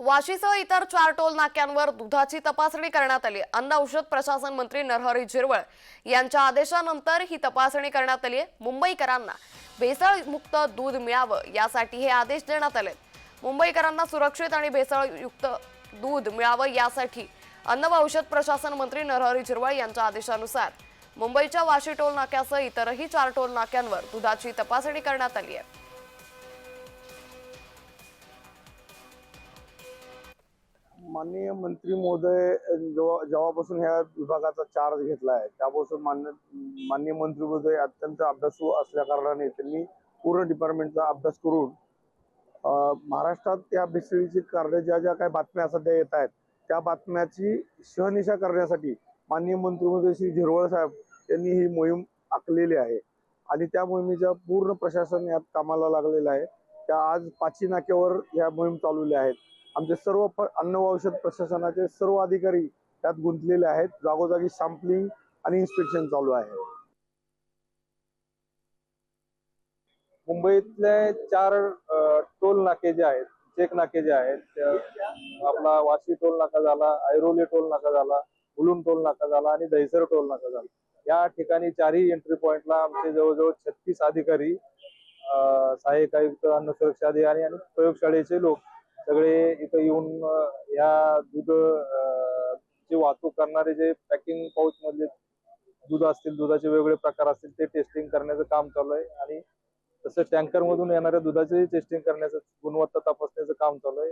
वाशीसह इतर चार टोल नाक्यांवर दुधाची तपासणी करण्यात आली. अन्न औषध प्रशासन मंत्री नरहरी झिरवळ यांच्या आदेशानंतर ही तपासणी करण्यात आली आहे. मुंबईकरांना भेसळमुक्त दूध मिळावं यासाठी हे आदेश देण्यात आले. मुंबईकरांना सुरक्षित आणि भेसळयुक्त दूध मिळावं यासाठी अन्न व औषध प्रशासन मंत्री नरहरी झिरवळ यांच्या आदेशानुसार मुंबईच्या वाशी टोल नाक्यासह इतरही चार टोल नाक्यांवर दुधाची तपासणी करण्यात आली आहे. माननीय मंत्री महोदय जेव्हापासून ह्या विभागाचा चार्ज घेतला आहे त्यापासून मान्य माननीय मंत्री महोदय अत्यंत अभ्यासू असल्या कारणाने त्यांनी पूर्ण डिपार्टमेंटचा अभ्यास करून महाराष्ट्रात त्या भेसळीची कार्य ज्या ज्या काही बातम्या सध्या येत आहेत त्या बातम्याची शहनिशा करण्यासाठी माननीय मंत्री महोदय श्री झिरवळ साहेब यांनी ही मोहीम आखलेली आहे. आणि त्या मोहिमेच्या पूर्ण प्रशासन यात कामाला लागलेलं आहे. त्या आज पाची नाक्यावर या मोहीम चालवल्या आहेत. आमचे सर्व अन्न व औषध प्रशासनाचे सर्व अधिकारी त्यात गुंतलेले आहेत. जागोजागी सॅम्पलिंग आणि इन्स्पेक्शन चालू आहे. मुंबईतले चार टोल नाके जे आहेत चेक नाके जे आहेत आपला वाशी टोल नाका झाला ऐरोली टोल नाका झाला उलून टोल नाका झाला आणि दहिसर टोल नाका झाला. या ठिकाणी चारही एंट्री पॉइंटला आमचे जवळजवळ छत्तीस अधिकारी सहाय्यक आयुक्त अन्न सुरक्षा अधिकारी आणि प्रयोगशाळेचे लोक सगळे इथं येऊन या दूध जे ची वाहतूक करणारे जे पॅकिंग पाऊच मधले दूध असतील दुधाचे वेगवेगळे प्रकार असतील ते टेस्टिंग करण्याचं काम चालू आहे. आणि तसं टँकर मधून येणाऱ्या दुधाचे टेस्टिंग करण्याचं गुणवत्ता तपासण्याचं काम चालू आहे.